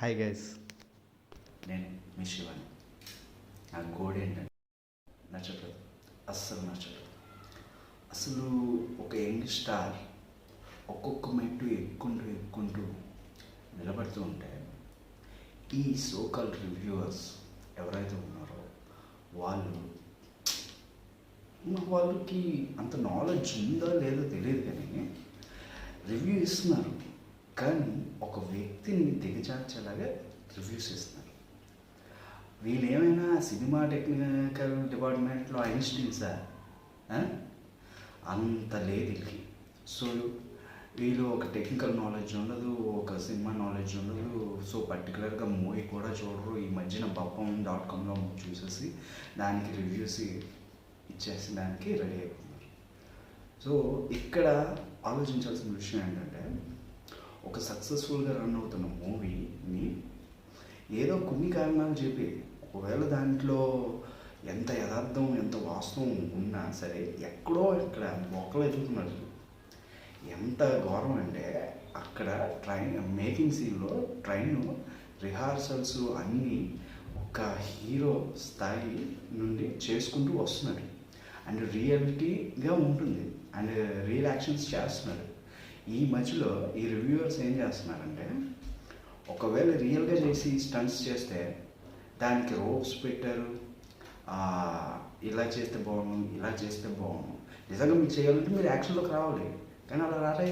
Hi guys నేను మీ శివాని. నా గోడ ఏంటంటే నచ్చట్లేదు అస్సలు నచ్చట్లేదు అసలు ఒక యంగ్ స్టార్ ఒక్కొక్క మెట్టు ఎక్కుంటూ ఎక్కుంటూ నిలబడుతూ ఉంటే ఈ సోకల్ రివ్యూవర్స్ ఎవరైతే ఉన్నారో వాళ్ళు వాళ్ళకి అంత నాలెడ్జ్ ఉందో లేదో తెలియదు కానీ రివ్యూ ఇస్తున్నారు. కానీ ఒక వ్యక్తిని దిగజార్చేలాగా రివ్యూస్ ఇస్తున్నారు వీళ్ళు ఏమైనా సినిమా టెక్నికల్ డిపార్ట్మెంట్లో ఐన్స్టీన్సా? సార్ అంత లేదు వీళ్ళకి. సో వీళ్ళు ఒక టెక్నికల్ నాలెడ్జ్ ఉండదు ఒక సినిమా నాలెడ్జ్ ఉండదు. సో పర్టికులర్గా మూవీ కూడా చూడరు. ఈ మధ్యన పాపం డాట్ కామ్లో చూసేసి దానికి రివ్యూస్ ఇచ్చేసి దానికి రెడీ అయిపోతున్నారు. సో ఇక్కడ ఆలోచించాల్సిన విషయం ఏంటంటే ఒక సక్సెస్ఫుల్గా రన్ అవుతున్న మూవీని ఏదో కొన్ని కారణాలు చెప్పి ఒకవేళ దాంట్లో ఎంత యథార్థం ఎంత వాస్తవం ఉన్నా సరే ఎక్కడో ఇక్కడ మొక్కలు ఎదుగుతున్నారు. ఎంత ఘోరం అంటే అక్కడ ట్రైన్ మేకింగ్ సీన్లో ట్రైన్ రిహార్సల్స్ అన్నీ ఒక హీరో స్థాయి నుండి చేసుకుంటూ వస్తున్నారు. అండ్ రియాలిటీగా ఉంటుంది. అండ్ రియల్ యాక్షన్స్ చేస్తున్నారు. ఈ మధ్యలో ఈ రివ్యూవర్స్ ఏం చేస్తున్నారంటే ఒకవేళ రియల్గా చేసి స్టంట్స్ చేస్తే దానికి రోప్స్ పెట్టారు. ఇలా చేస్తే బాగుండు ఇలా చేస్తే బాగుండు. నిజంగా మీరు చేయాలంటే మీరు యాక్షన్లోకి రావాలి. కానీ అలా రాలే.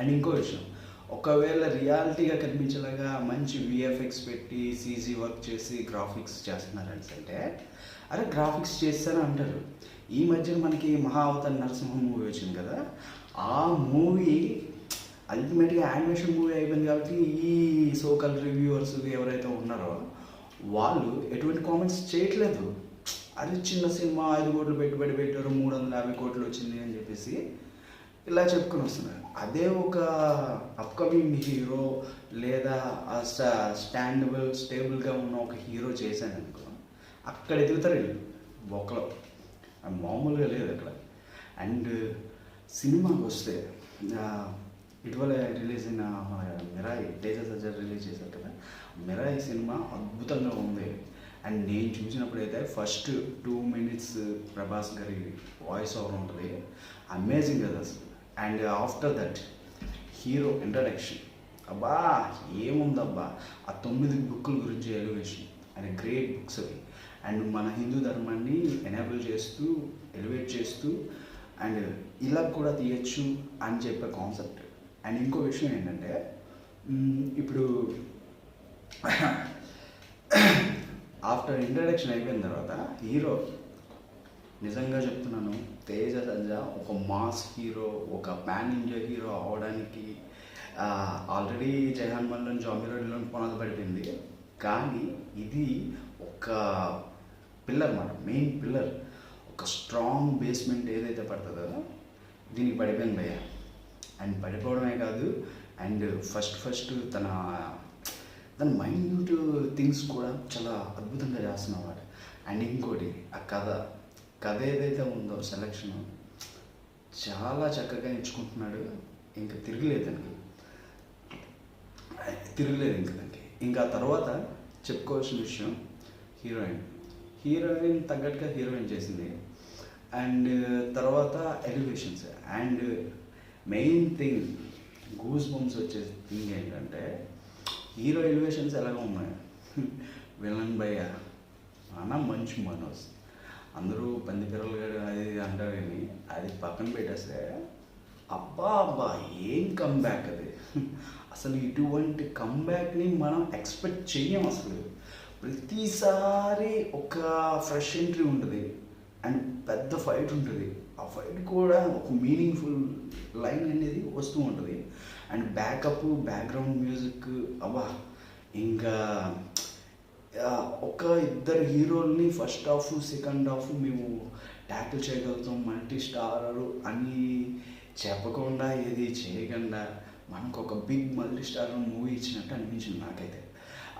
అండ్ ఇంకో విషయం ఒకవేళ రియాలిటీగా కనిపించేలాగా మంచి విఎఫ్ఎక్స్ పెట్టి సీజీ వర్క్ చేసి గ్రాఫిక్స్ చేస్తున్నారంటే అంటే అరే గ్రాఫిక్స్ చేస్తారని అంటారు. ఈ మధ్యన మనకి మహా అవతార్ నరసింహ మూవీ వచ్చింది కదా ఆ మూవీ అల్టిమేట్గా యానిమేషన్ మూవీ అయిపోయింది కాబట్టి ఈ సోకల్ రివ్యూవర్స్ ఎవరైతే ఉన్నారో వాళ్ళు ఎటువంటి కామెంట్స్ చేయట్లేదు. అది చిన్న సినిమా ఐదు కోట్లు పెట్టుబడి పెట్టారు మూడు వందల యాభై కోట్లు వచ్చింది అని చెప్పేసి ఇలా చెప్పుకొని వస్తున్నారు. అదే ఒక అప్కమింగ్ హీరో లేదా స్టా స్టాండబుల్ స్టేబుల్గా ఉన్న ఒక హీరో చేశాను అనుకో అక్కడ ఎదుగుతారు వీళ్ళు. బొక్కలో. మామూలుగా లేదు అక్కడ. అండ్ సినిమాకి వస్తే ఇటీవల రిలీజ్ అయిన మిరాయి తేజ సజ్జర్ రిలీజ్ చేశారు కదా మిరాయి సినిమా అద్భుతంగా ఉంది. అండ్ నేను చూసినప్పుడైతే ఫస్ట్ టూ మినిట్స్ ప్రభాస్ గారి వాయిస్ ఓవర్ ఉంటుంది. అమేజింగ్ కదా అసలు. And after that hero introduction. అబ్బా ఏముందబ్బా ఆ తొమ్మిది బుక్కుల గురించి ఎలివేషన్. అండ్ గ్రేట్ బుక్స్ అవి. అండ్ మన హిందూ ధర్మాన్ని ఎనేబుల్ చేస్తూ ఎలివేట్ చేస్తూ అండ్ ఇలా కూడా తీయచ్చు అని చెప్పే కాన్సెప్ట్ అండ్ ఇంకో విషయం ఏంటంటే ఇప్పుడు ఆఫ్టర్ ఇంట్రడక్షన్ అయిపోయిన తర్వాత హీరో నిజంగా చెప్తున్నాను తేజ సజ్జ ఒక మాస్ హీరో ఒక పాన్ ఇండియా హీరో అవడానికి ఆల్రెడీ జగన్ మల్లం జామిరోడ్లో పునాది పడిపోయింది. కానీ ఇది ఒక పిల్లర్ మాట మెయిన్ పిల్లర్ ఒక స్ట్రాంగ్ బేస్మెంట్ ఏదైతే పడుతుందో దీనికి పడిపోయింది భయ్య. అండ్ పడిపోవడమే కాదు అండ్ ఫస్ట్ ఫస్ట్ తన తన మైన్యూట్ థింగ్స్ కూడా చాలా అద్భుతంగా చేస్తున్నవాడు అండ్ ఇంకోటి ఆ కథ కథ ఏదైతే ఉందో సెలక్షన్ చాలా చక్కగా ఎంచుకుంటున్నాడు. ఇంకా తిరగలేదు అండి తిరగలేదు ఇంకా దానికి. ఇంకా తర్వాత చెప్పుకోవాల్సిన విషయం హీరోయిన్. హీరోయిన్ తగ్గట్టుగా హీరోయిన్ చేసింది. అండ్ uh, తర్వాత elevations. And main thing goose bumps వచ్చే థింగ్ ఏంటంటే హీరో ఎలివేషన్స్ ఎలాగ ఉన్నాయి. విలన్ భయ్య అన్న మంచి మనోజ్. అందరూ పంది పిల్లలు అది అంటారు కానీ అది పక్కన పెట్టేస్తే అబ్బా అబ్బా ఏం కంబ్యాక్ అది. అసలు ఇటువంటి కమ్బ్యాక్ని మనం ఎక్స్పెక్ట్ చేయం అసలు. ప్రతిసారి ఒక ఫ్రెష్ ఎంట్రీ ఉంటుంది. అండ్ పెద్ద ఫైట్ ఉంటుంది. ఆ ఫైట్ కూడా ఒక మీనింగ్ఫుల్ లైన్ అనేది వస్తూ ఉంటుంది. అండ్ బ్యాకప్ బ్యాక్గ్రౌండ్ మ్యూజిక్ అబ్బా! ఇంకా ఒక ఇద్దరు హీరోల్ని ఫస్ట్ హాఫ్ సెకండ్ హాఫ్ మేము ట్యాకిల్ చేయగలుగుతాం. మల్టీ స్టారర్ అని చెప్పకుండా ఏది చేయకుండా మనకు ఒక బిగ్ మల్టీ స్టార్ మూవీ ఇచ్చినట్టు అనిపించింది నాకైతే.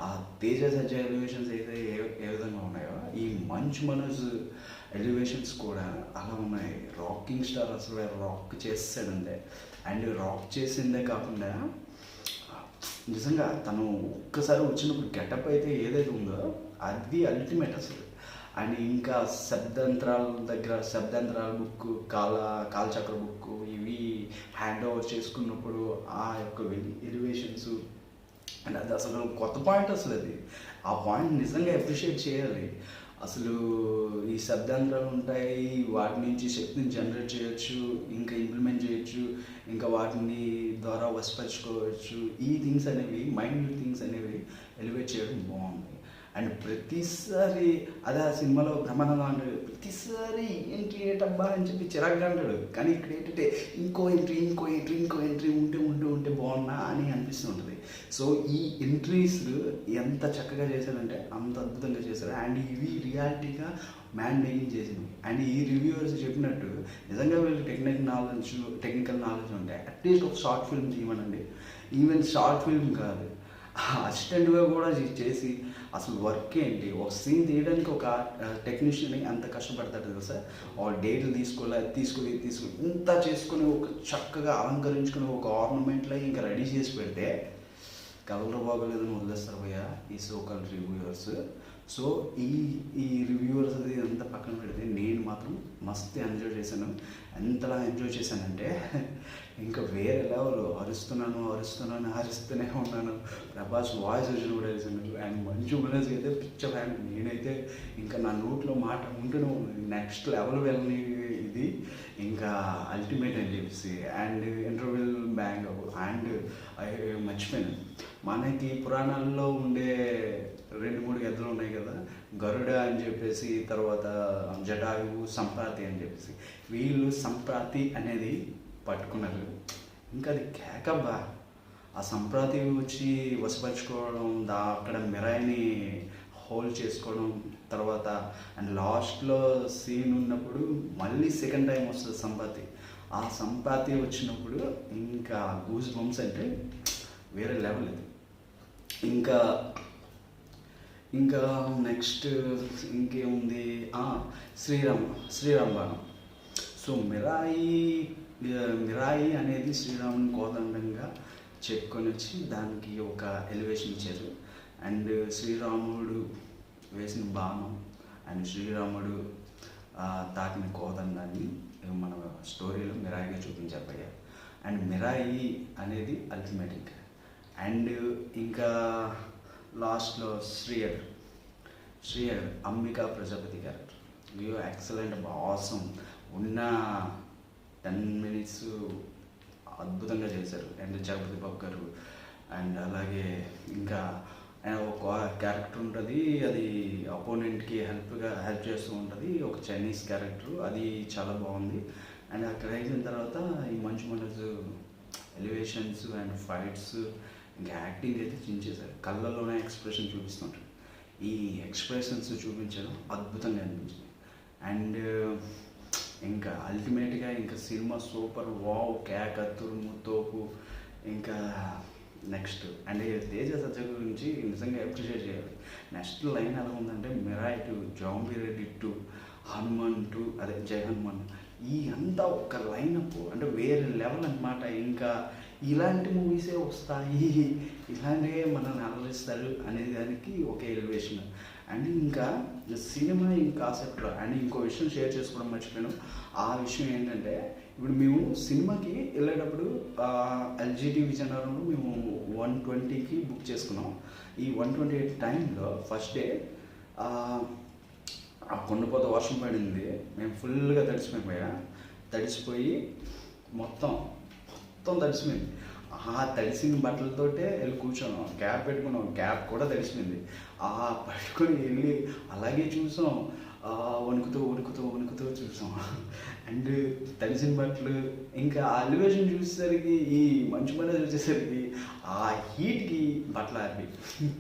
ఆ తేజ సజ్జ ఎలివేషన్స్ అయితే ఏ ఏ విధంగా ఉన్నాయో ఈ మంచు మనోజ్ ఎలివేషన్స్ కూడా అలా ఉన్నాయి. రాకింగ్ స్టార్ అసలు రాక్ చేస్తాడంటే అండ్ రాక్ చేసిందే కాకుండా నిజంగా తను ఒక్కసారి వచ్చినప్పుడు గెటప్ అయితే ఏదైతే ఉందో అది అల్టిమేట్ అసలు. అండ్ ఇంకా శబ్దంత్రాల దగ్గర శబ్దంత్రాల బుక్ కాల కాలచక్ర బుక్ ఇవి హ్యాండ్ ఓవర్ చేసుకున్నప్పుడు ఆ యొక్క ఎలివేషన్స్ అండ్ అది అసలు కొత్త పాయింట్ అసలు అది. ఆ పాయింట్ నిజంగా అప్రిషియేట్ చేయాలి. అసలు ఈ శబ్దాంధ్రాలు ఉంటాయి వాటి నుంచి శక్తిని జనరేట్ చేయొచ్చు ఇంకా ఇంప్లిమెంట్ చేయొచ్చు ఇంకా వాటిని ద్వారా వశపరచుకోవచ్చు. ఈ థింగ్స్ అనేవి మైండ్ థింగ్స్ అనేవి ఎలివేట్ చేయడం బాగుంది. అండ్ ప్రతిసారి అదే ఆ సినిమాలో బ్రహ్మానందం అంటాడు ప్రతిసారి ఎంట్రీ ఏటబ్బా? అని చెప్పి చిరాగ్గా అంటాడు. కానీ ఇక్కడ ఏంటంటే ఇంకో ఎంట్రీ ఇంకో ఎంట్రీ ఇంకో ఎంట్రీ ఉంటే ఉంటే ఉంటే బాగున్నా అని అనిపిస్తుంటుంది సో ఈ ఎంట్రీస్ ఎంత చక్కగా చేశారంటే అంత అద్భుతంగా చేశారు అండ్ ఇవి రియాలిటీగా మ్యాన్ మేకింగ్ చేసింది. అండ్ ఈ రివ్యూవర్స్ చెప్పినట్టు నిజంగా వీళ్ళు టెక్నికల్ నాలెడ్జ్ టెక్నికల్ నాలెడ్జ్ ఉంటాయి అట్లీస్ట్ ఒక షార్ట్ ఫిల్మ్ తీయమనండి. ఈవెన్ షార్ట్ ఫిల్మ్ కాదు అసిస్టెంట్గా కూడా చేసి అసలు వర్క్ ఏంటి ఒక సీన్ తీయడానికి ఒక టెక్నీషియన్ ఎంత కష్టపడతాడు తెలుసా? ఆ డేట్లు తీసుకోలే అది తీసుకుని తీసుకుని ఇంత చేసుకుని ఒక చక్కగా అలంకరించుకుని ఒక ఆర్నమెంట్లో ఇంకా రెడీ చేసి పెడితే కలర్ బాగోలేదని వదిలేస్తారు భయ్య. ఈ సోకల్ రివ్యూవర్స్ సో ఈ ఈ రివ్యూవర్స్ అది అంతా పక్కన పెడితే నేను మాత్రం మస్తు ఎంజాయ్ చేశాను. ఎంతలా ఎంజాయ్ చేశానంటే ఇంకా వేరే లెవెల్ అరుస్తున్నాను అరుస్తున్నాను అరుస్తూనే ఉన్నాను. ప్రభాస్ వాయిస్ వచ్చిన కూడా వేసాను అండ్ మంచు మనసు అయితే పిచ్చ ఫ్యాన్. నేనైతే ఇంకా నా నోట్లో మాట ఉంటూనే నెక్స్ట్ లెవెల్ వెళ్ళని ఇది. ఇంకా అల్టిమేట్ అని చెప్పేసి. అండ్ ఇంటర్వ్యూల్ బ్యాంగ్ అండ్ మర్చిపోయాను. మనకి పురాణాల్లో ఉండే రెండు మూడు ఎద్దులు ఉన్నాయి కదా గరుడ అని చెప్పేసి తర్వాత జటాయువు సంప్రాతి అని చెప్పేసి. వీళ్ళు సంప్రాతి అనేది పట్టుకున్నారు. ఇంకా అది కేకబ్బా. ఆ సంప్రాతి వచ్చి వసపరుచుకోవడం దా అక్కడ మిరాయిని హోల్డ్ చేసుకోవడం తర్వాత అండ్ లాస్ట్లో సీన్ ఉన్నప్పుడు మళ్ళీ సెకండ్ టైం వస్తుంది సంపాతి ఆ సంపాతి వచ్చినప్పుడు ఇంకా గూస్ బంప్స్ అంటే వేరే లెవెల్ ఇది. ఇంకా ఇంకా నెక్స్ట్ ఇంకేముంది? శ్రీరామ శ్రీరామ బాణం. సో మిరాయి మిరాయి అనేది శ్రీరాముని కోదండంగా చెప్పుకొని వచ్చి దానికి ఒక ఎలివేషన్ ఇచ్చారు. అండ్ శ్రీరాముడు వేసిన బాణం అండ్ శ్రీరాముడు తాకిన కోదండాన్ని మన స్టోరీలో మిరాయిగా చూపించారు అండ్ మిరాయి అనేది అల్టిమేటిక్ అండ్ ఇంకా లాస్ట్లో శ్రీయర్ శ్రీయర్ అంబికా ప్రజాపతి క్యారెక్టర్ అయ్యో ఎక్సలెంట్ బాసం ఉన్న టెన్ మినిట్స్ అద్భుతంగా చేశారు. అండ్ జగపతి బాబు గారు. అండ్ అలాగే ఇంకా ఆయన ఒక క్యారెక్టర్ ఉంటుంది. అది అపోనెంట్కి హెల్ప్గా హెల్ప్ చేస్తూ ఉంటుంది. ఒక చైనీస్ క్యారెక్టర్ అది చాలా బాగుంది. అండ్ అక్కడ అయిన తర్వాత ఈ మంచు మనసు ఎలివేషన్స్ అండ్ ఫైట్స్ ఇంకా యాక్టింగ్ అయితే చించేశారు కళ్ళల్లోనే ఎక్స్ప్రెషన్ చూపిస్తుంటారు. ఈ ఎక్స్ప్రెషన్స్ చూపించడం అద్భుతంగా అనిపించింది. అండ్ uh, ఇంకా అల్టిమేట్గా ఇంకా సినిమా సూపర్ వావ్ క్యాక్ తురుము తోపు ఇంకా నెక్స్ట్ అండ్ తేజ సజ్జ గురించి నిజంగా అప్రిషియేట్ చేయాలి. నెక్స్ట్ లైన్ ఎలా ఉందంటే Mirai to zombie Reddy to Hanuman to అదే జయ హనుమాన్. ఈ అంతా ఒక లైనప్ అంటే వేరే లెవెల్ అన్నమాట. ఇంకా ఇలాంటి మూవీసే వస్తాయి. ఇలాంటివే మనల్ని అలరిస్తారు అనే దానికి ఒక ఎలివేషన్ అండ్ ఇంకా సినిమా ఇంకా కాన్సెప్ట్లో అండ్ ఇంకో విషయం షేర్ చేసుకోవడం మర్చిపోయాను. ఆ విషయం ఏంటంటే ఇప్పుడు మేము సినిమాకి వెళ్ళేటప్పుడు ఎల్జీటీ విజయనగరంలో మేము వన్ ట్వంటీకి బుక్ చేసుకున్నాం. ఈ వన్ ట్వంటీ ఎయిట్ టైంలో ఫస్ట్ డే ఆ కొండపోత వర్షం పడింది. మేము ఫుల్గా తడిసిపోయిపోయా తడిసిపోయి మొత్తం మొత్తం తడిసిపోయింది. ఆ తడిసిన బట్టలతోటే వెళ్ళి కూర్చున్నాం. క్యాప్ పెట్టుకున్నాం. క్యాప్ కూడా తడిసిపోయింది. ఆ పట్టుకొని వెళ్ళి అలాగే చూసాం. వణుకుతూ వణుకుతూ వణుకుతూ చూసాం. అండ్ తడిసిన బట్టలు ఇంకా ఆ ఎలివేషన్ చూసేసరికి ఈ మంచు పని చూసేసరికి ఆ హీట్కి బట్టలు ఆపి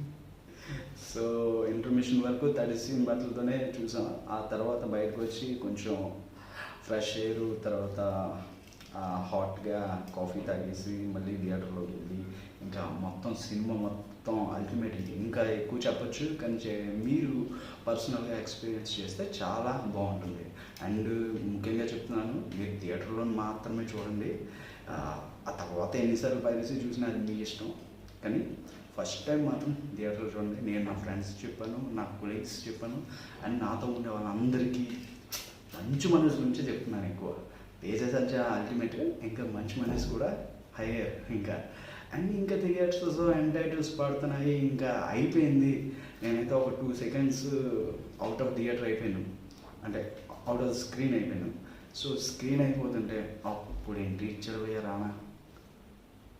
సో ఇంటర్మిషన్ వరకు తడిసిన బట్టలతోనే చూసాం. ఆ తర్వాత బయటకు వచ్చి కొంచెం ఫ్రెష్ ఎయిర్ తర్వాత హాట్గా కాఫీ తాగేసి మళ్ళీ థియేటర్లోకి వెళ్ళి ఇంకా మొత్తం సినిమా మొత్తం అల్టిమేట్ ఇంకా ఎక్కువ చెప్పచ్చు కానీ చే- మీరు పర్సనల్గా ఎక్స్పీరియన్స్ చేస్తే చాలా బాగుంటుంది. అండ్ ముఖ్యంగా చెప్తున్నాను మీరు థియేటర్లో మాత్రమే చూడండి. ఆ ఆ తర్వాత ఎన్నిసార్లు పైరసీ చూసినా అది మీ ఇష్టం. కానీ ఫస్ట్ టైం మాత్రం థియేటర్లో చూడండి. నేను నా ఫ్రెండ్స్ చెప్పాను నా కొలీగ్స్ చెప్పాను. అండ్ నాతో ఉండే వాళ్ళందరికీ మంచి మనసు గురించి చెప్తున్నాను ఎక్కువ. తేజస్ అంటే అల్టిమేట్ ఇంకా మంచి మనసు కూడా హయ్యర్ ఇంకా. అండ్ ఇంకా థియేటర్స్ అండ్ టైటిల్స్ పడుతున్నాయి ఇంకా అయిపోయింది. నేనైతే ఒక two seconds out of theatre అయిపోయాను. అంటే అవుట్ ఆఫ్ స్క్రీన్ అయిపోయాను. సో స్క్రీన్ అయిపోతుంటే అప్పుడు ఏంటి ఇచ్చడపోయా రానా?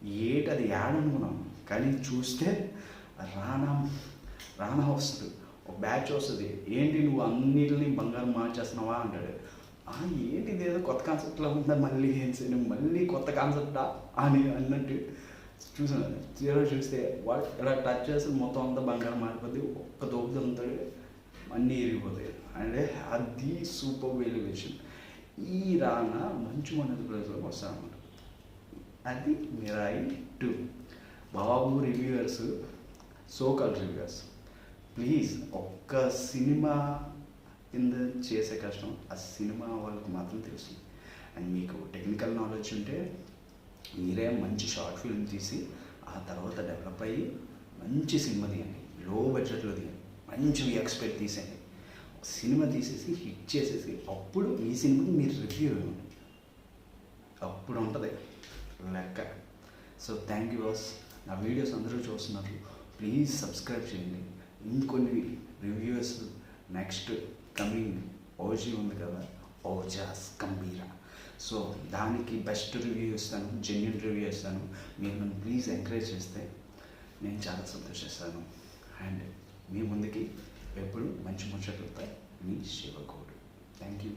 ఏటి అది యాడ్ అనుకున్నాం కానీ చూస్తే రానా రానా వస్తుంది. ఒక బ్యాచ్ వస్తుంది. ఏంటి నువ్వు అన్నిటిని బంగారం మార్చేస్తున్నావా అంటాడు. ఏంటి ఇదేదో కొత్త కాన్సెప్ట్లో ఉందా? మళ్ళీ ఏం మళ్ళీ కొత్త కాన్సెప్టా అని అన్నట్టు చూసాను. జీరో చూస్తే వాడు ఇలా టచ్ చేస్తే మొత్తం అంతా బంగారం మారిపోద్ది. ఒక్క దోపు అంతాడు అన్నీ ఇరిగిపోతాయి. అంటే అది సూపర్ వెలివేషన్ ఈ రాన మంచు మనది ప్లేస్లోకి వస్తానమాట అది Mirai two Babu reviewers so called reviewers please ఒక్క సినిమా కింద చేసే కష్టం ఆ సినిమా వాళ్ళకి మాత్రం తెలుసు. అండ్ మీకు టెక్నికల్ నాలెడ్జ్ ఉంటే మీరే మంచి షార్ట్ ఫిల్మ్ తీసి ఆ తర్వాత డెవలప్ అయ్యి మంచి సినిమా తీయండి. లో బడ్జెట్లో తీయండి. మంచి ఎక్స్పెక్ట్ తీసేయండి. సినిమా తీసేసి హిట్ చేసేసి అప్పుడు మీ సినిమాకి మీరు రివ్యూ ఇవ్వండి. అప్పుడు ఉంటుంది. లెక్క. సో థ్యాంక్ యూ బాస్ నా వీడియోస్ అందరూ చూస్తున్నారు ప్లీజ్ సబ్స్క్రైబ్ చేయండి. ఇంకొన్ని రివ్యూస్ నెక్స్ట్ కమింగ్ ఓజీ ఉంది కదా ఓజాస్ కంబీరా సో దానికి బెస్ట్ రివ్యూ ఇస్తాను జెన్యున్ రివ్యూ ఇస్తాను. మీరు నన్ను ప్లీజ్ ఎంకరేజ్ చేస్తే నేను చాలా సంతోషిస్తాను. అండ్ మీ ముందుకి ఎప్పుడు మంచి ముచ్చట్లు మీ శివకోడు థ్యాంక్ యూ